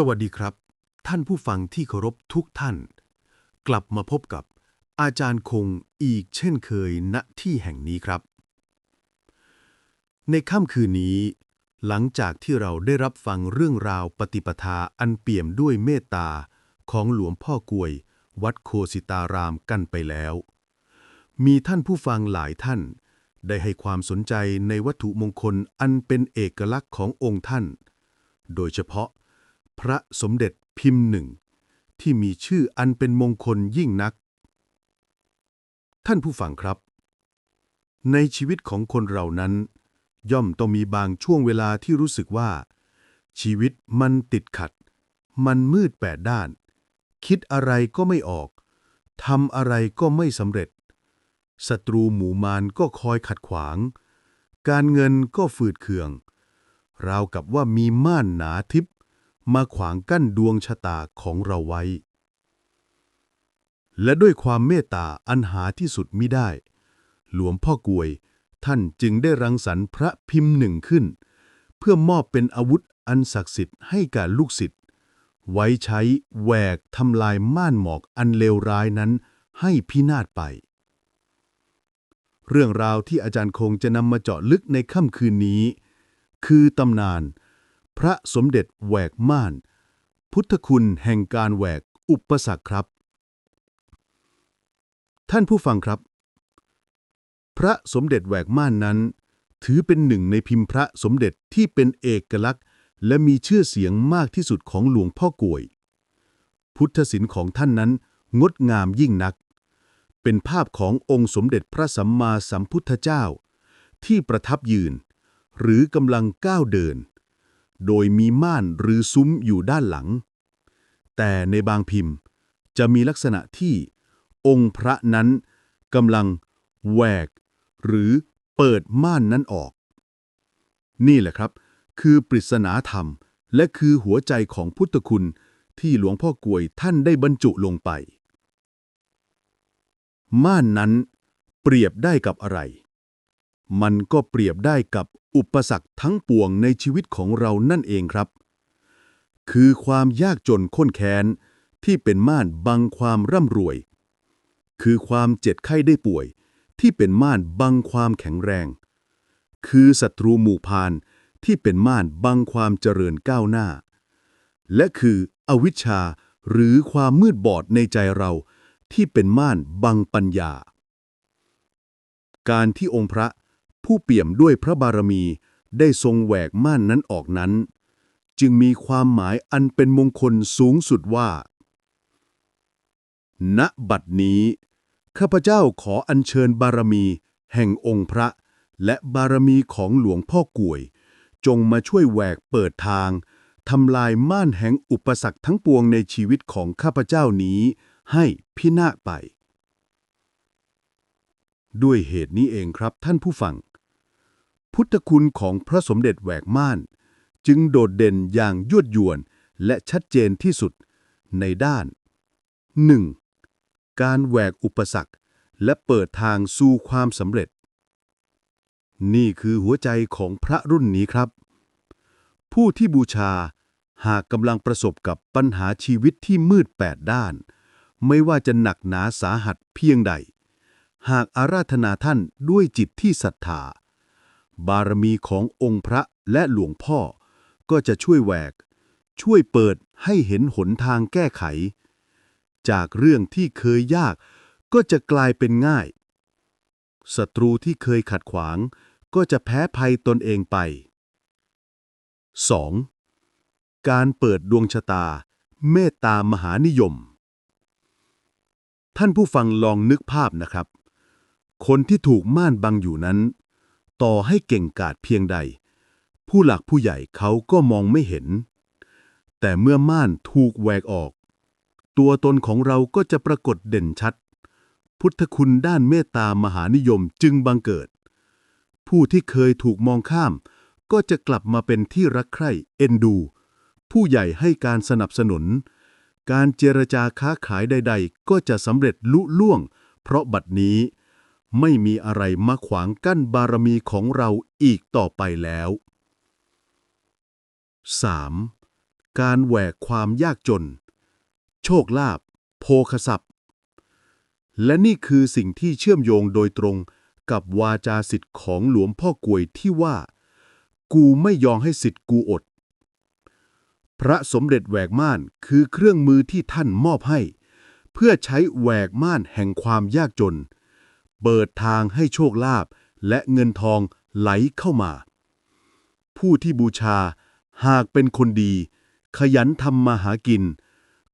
สวัสดีครับ ท่านผู้ฟังที่เคารพทุกท่าน กลับมาพบกับอาจารย์คงอีกเช่นเคยณที่แห่งนี้ครับ ในค่ำคืนนี้ หลังจากที่เราได้รับฟังเรื่องราวปฏิปทาอันเปี่ยมด้วยเมตตาของหลวงพ่อกวย วัดโคสิตารามกันไปแล้ว มีท่านผู้ฟังหลายท่าน ได้ให้ความสนใจในวัตถุมงคลอันเป็นเอกลักษณ์ขององค์ท่าน โดยเฉพาะ พระสมเด็จพิมพ์หนึ่ง ที่มีชื่ออันเป็นมงคลยิ่งนัก ท่านผู้ฟังครับ ในชีวิตของคนเรานั้น ย่อมต้องมีบางช่วงเวลาที่รู้สึกว่า ชีวิตมันติดขัด มันมืดแปดด้าน คิดอะไรก็ไม่ออกทำอะไรก็ไม่สำเร็จศัตรูหมู่มารก็คอยขัดขวาง การเงินก็ฝืดเคือง ราวกับว่ามีม่านหนาทิพย์ มาขวางกั้นดวงชะตาของเราไว้ และด้วยความเมตตาอันหาที่สุดมิได้ หลวงพ่อกวย ท่านจึงได้รังสรรค์พระพิมพ์หนึ่งขึ้น เพื่อมอบเป็นอาวุธอันศักดิ์สิทธิ์ให้แก่ลูกศิษย์ไว้ใช้แหวกทำลายม่านหมอกอันเลวร้ายนั้นให้พินาศไป เรื่องราวที่อาจารย์คงจะนำมาเจาะลึกในค่ำคืนนี้ คือตำนาน พระสมเด็จแหวกม่าน พุทธคุณแห่งการแหวกอุปสรรคครับ ท่านผู้ฟังครับ พระสมเด็จแหวกม่านนั้น ถือเป็นหนึ่งในพิมพ์พระสมเด็จที่เป็นเอกลักษณ์ และมีชื่อเสียงมากที่สุดของหลวงพ่อกวย พุทธศิลป์ของท่านนั้นงดงามยิ่งนัก เป็นภาพขององค์สมเด็จพระสัมมาสัมพุทธเจ้า ที่ประทับยืน หรือกำลังก้าวเดิน โดยมีม่านหรือซุ้มอยู่ด้านหลัง แต่ในบางพิมพ์จะมีลักษณะที่องค์พระนั้นกำลังแหวก หรือเปิดม่านนั้นออก นี่แหละครับ คือปริศนาธรรม และคือหัวใจของพุทธคุณที่หลวงพ่อกวยท่านได้บรรจุลงไป ม่านนั้นเปรียบได้กับอะไร มันก็เปรียบได้กับ อุปสรรคทั้งปวงในชีวิตของเรานั่นเองครับ คือความยากจนข้นแค้นที่เป็นม่านบังความร่ำรวย คือความเจ็บไข้ได้ป่วย ที่เป็นม่านบังความแข็งแรง คือศัตรูหมู่พานที่เป็นม่านบังความเจริญก้าวหน้า และคืออวิชชาหรือความมืดบอดในใจเราที่เป็นม่านบังปัญญา การที่องค์พระ ผู้เปี่ยมด้วยพระบารมีได้ทรงแหวกม่านนั้นออกนั้น จึงมีความหมายอันเป็นมงคลสูงสุดว่า ณบัดนี้ ข้าพเจ้าขออัญเชิญบารมี แห่งองค์พระ และบารมีของหลวงพ่อกวย จงมาช่วยแหวกเปิดทางทำลายม่านแห่งอุปสรรคทั้งปวงในชีวิตของข้าพเจ้านี้ ให้พินาศไป ด้วยเหตุนี้เองครับท่านผู้ฟัง พุทธคุณของพระสมเด็จแหวกม่าน จึงโดดเด่นอย่างยวดยวนและชัดเจนที่สุดในด้าน 1. การแหวกอุปสรรค และเปิดทางสู่ความสำเร็จ นี่คือหัวใจของพระรุ่นนี้ครับ ผู้ที่บูชาหากกำลังประสบกับปัญหาชีวิตที่มืดแปดด้าน ไม่ว่าจะหนักหนาสาหัสเพียงใด หากอาราธนาท่านด้วยจิตที่ศรัทธา บารมีขององค์พระและหลวงพ่อ ก็จะช่วยแหวก ช่วยเปิดให้เห็นหนทางแก้ไข จากเรื่องที่เคยยาก ก็จะกลายเป็นง่ายศัตรูที่เคยขัดขวาง ก็จะแพ้ภัยตนเองไป 2. การเปิดดวงชะตา เมตตามหานิยม ท่านผู้ฟังลองนึกภาพนะครับ คนที่ถูกม่านบังอยู่นั้น ต่อให้เก่งกาจเพียงใด ผู้หลักผู้ใหญ่เขาก็มองไม่เห็น แต่เมื่อม่านถูกแหวกออก ตัวตนของเราก็จะปรากฏเด่นชัด พุทธคุณด้านเมตตามหานิยมจึงบังเกิด ผู้ที่เคยถูกมองข้าม ก็จะกลับมาเป็นที่รักใคร่เอ็นดู ผู้ใหญ่ให้การสนับสนุน การเจรจาค้าขายใด ๆ ก็จะสำเร็จลุล่วง เพราะบัดนี้ ไม่มีอะไรมาขวางกั้นบารมีของเราอีกต่อไปแล้ว 3. การแหวกความยากจน โชคลาภโภคทรัพย์ และนี่คือสิ่งที่เชื่อมโยงโดยตรงกับวาจาสิทธิ์ของหลวงพ่อกวยที่ว่า กูไม่ยอมให้สิทธิ์กูอด พระสมเด็จแหวกม่านคือเครื่องมือที่ท่านมอบให้ เพื่อใช้แหวกม่านแห่งความยากจน เปิดทางให้โชคลาภและเงินทองไหลเข้ามา ผู้ที่บูชาหากเป็นคนดี ขยันทำมาหากิน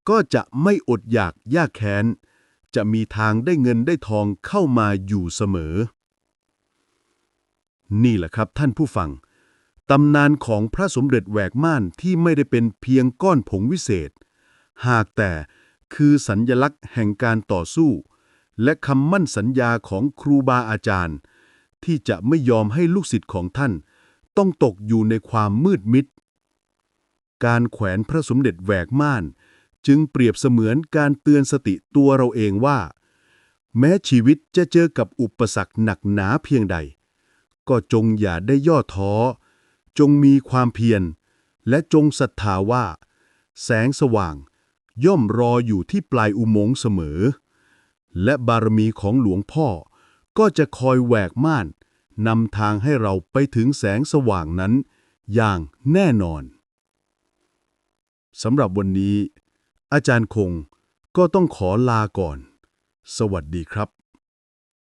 ก็จะไม่อดอยากยากแค้น จะมีทางได้เงินได้ทองเข้ามาอยู่เสมอ นี่แหละครับท่านผู้ฟังตำนานของพระสมเด็จแหวกม่านที่ไม่ได้เป็นเพียงก้อนผงวิเศษ หากแต่คือสัญญลักษณ์แห่งการต่อสู้ และคำมั่นสัญญาของครูบาอาจารย์ ที่จะไม่ยอมให้ลูกศิษย์ของท่าน ต้องตกอยู่ในความมืดมิด การแขวนพระสมเด็จแหวกม่าน จึงเปรียบเสมือนการเตือนสติตัวเราเองว่า แม้ชีวิตจะเจอกับอุปสรรคหนักหนาเพียงใด ก็จงอย่าได้ย่อท้อ จงมีความเพียร และจงศรัทธาว่า แสงสว่าง ย่อมรออยู่ที่ปลายอุโมงค์เสมอ และบารมีของหลวงพ่อ ก็จะคอยแหวกม่านนำทางให้เราไปถึงแสงสว่างนั้น อย่างแน่นอนสำหรับวันนี้ อาจารย์คงก็ต้องขอลาก่อน สวัสดีครับ